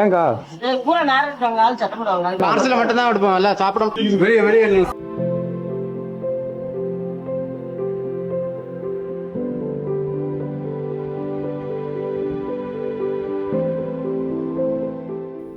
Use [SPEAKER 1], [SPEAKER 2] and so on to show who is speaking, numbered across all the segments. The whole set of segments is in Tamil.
[SPEAKER 1] ஏங்கா?
[SPEAKER 2] பூரா நேரம் இருக்காங்க ஆள் சத்தம் போடுவாங்க.
[SPEAKER 3] பார்சல் மட்டும் தான் எடுப்போம் இல்ல சாப்பிட
[SPEAKER 1] வெளியே வெளியே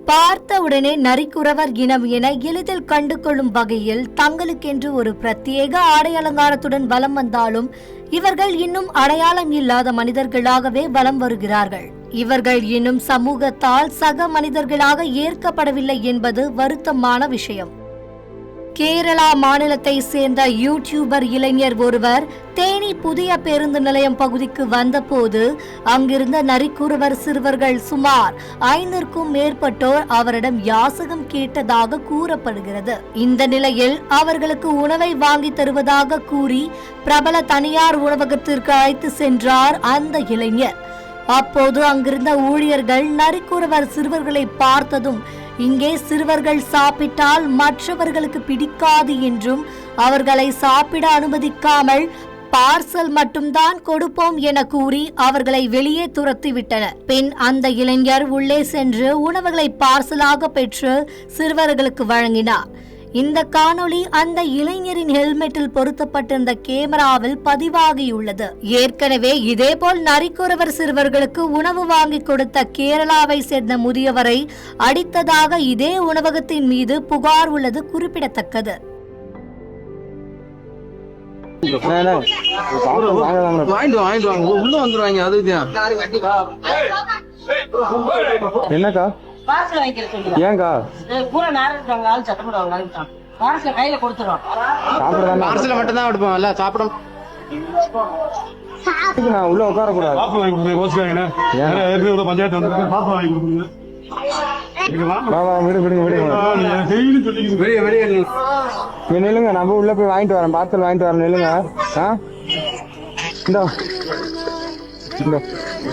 [SPEAKER 4] பார்த்தவுடனே நரிக்குறவர் இனம் என எளிதில் கண்டு கொள்ளும் வகையில் தங்களுக்கென்று ஒரு பிரத்யேக ஆடை அலங்காரத்துடன் வலம் வந்தாலும் இவர்கள் இன்னும் அடையாளம் இல்லாத மனிதர்களாகவே வலம் வருகிறார்கள். இவர்கள் இன்னும் சமூகத்தால் சக மனிதர்களாக ஏற்கப்படவில்லை என்பது வருத்தமான விஷயம். கேரளா மாநிலத்தை சேர்ந்த யூடியூபர் இளைஞர் ஒருவர் தேனி புதிய பேருந்து நிலையம் பகுதிக்கு வந்தபோது அங்கிருந்த நரிக்குறவர் சிறுவர்கள் சுமார் ஐநூறுக்கும் மேற்பட்டோர் அவரிடம் யாசகம் கேட்டதாக கூறப்படுகிறது. இந்த நிலையில் அவர்களுக்கு உணவை வாங்கி தருவதாக கூறி பிரபல தனியார் உணவகத்திற்கு அழைத்து சென்றார் அந்த இளைஞர். அப்போது அங்கிருந்த ஊழியர்கள் நரிக்குறவர் சிறுவர்களை பார்த்ததும் இங்கே சிறுவர்கள் சாப்பிட்டால் மற்றவர்களுக்கு பிடிக்காது என்றும் அவர்களை சாப்பிட அனுமதிக்காமல் பார்சல் மட்டும்தான் கொடுப்போம் என கூறி அவர்களை வெளியே துரத்திவிட்டனர் பின் அந்த இளைஞர் உள்ளே சென்று உணவுகளை பார்சலாக பெற்று சிறுவர்களுக்கு வழங்கினார். இந்த காணொளி அந்த இளைஞரின் ஹெல்மெட்டில் பொருத்தப்பட்டிருந்த கேமராவில் பதிவாகியுள்ளது. ஏற்கனவே இதேபோல் நரிக்குறவர் சிறுவர்களுக்கு உணவு வாங்கி கொடுத்த கேரளாவை சேர்ந்த முதியவரை அடித்ததாக இதே உணவகத்தின் மீது புகார் உள்ளது குறிப்பிடத்தக்கது.
[SPEAKER 3] வாங்கிட்டு வா, வாங்கிட்டு வாங்க. உள்ள வந்துருவாங்க அதுக்கு தான்
[SPEAKER 1] என்னக்கா?
[SPEAKER 2] பார்சல் வாங்கிக்கிற சொல்லுங்க.
[SPEAKER 1] ஏங்கா?
[SPEAKER 2] பூரா நேரம் ஆள் சத்தம் போடுவாங்க பார்சல் கையில கொடுத்துருவோம்
[SPEAKER 1] சாப்பிடதானே
[SPEAKER 3] பார்சல் மட்டும் தான் எடுப்போம் இல்ல சாப்பிட
[SPEAKER 1] நான் உள்ள உட்காரக்கூடாது.
[SPEAKER 5] பாப்பா வாங்கி கொடுங்க
[SPEAKER 1] ஏன்?
[SPEAKER 5] ஏற்கனவே பஞ்சாயத்து வந்து பாப்பா வாங்கி கொடுங்க.
[SPEAKER 1] நில்லுங்க நம்ம உள்ள போய் வாங்கிட்டு வரேன் பார்சல் வாங்கிட்டு வரேன் நில்லுங்க. ஆ? இந்த. இல்லை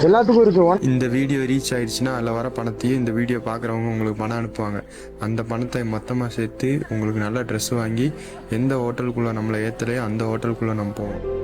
[SPEAKER 1] எல்லாத்துக்கும் இருக்கு.
[SPEAKER 6] இந்த வீடியோ ரீச் ஆயிடுச்சுன்னா அதில் வர பணத்தையும் இந்த வீடியோ பார்க்குறவங்க உங்களுக்கு பணம் அனுப்புவாங்க. அந்த பணத்தை மொத்தமாக சேர்த்து உங்களுக்கு நல்ல ட்ரெஸ் வாங்கி எந்த ஹோட்டலுக்குள்ளே நம்மளை ஏற்றலையோ அந்த ஹோட்டலுக்குள்ளே நம்ம போவோம்.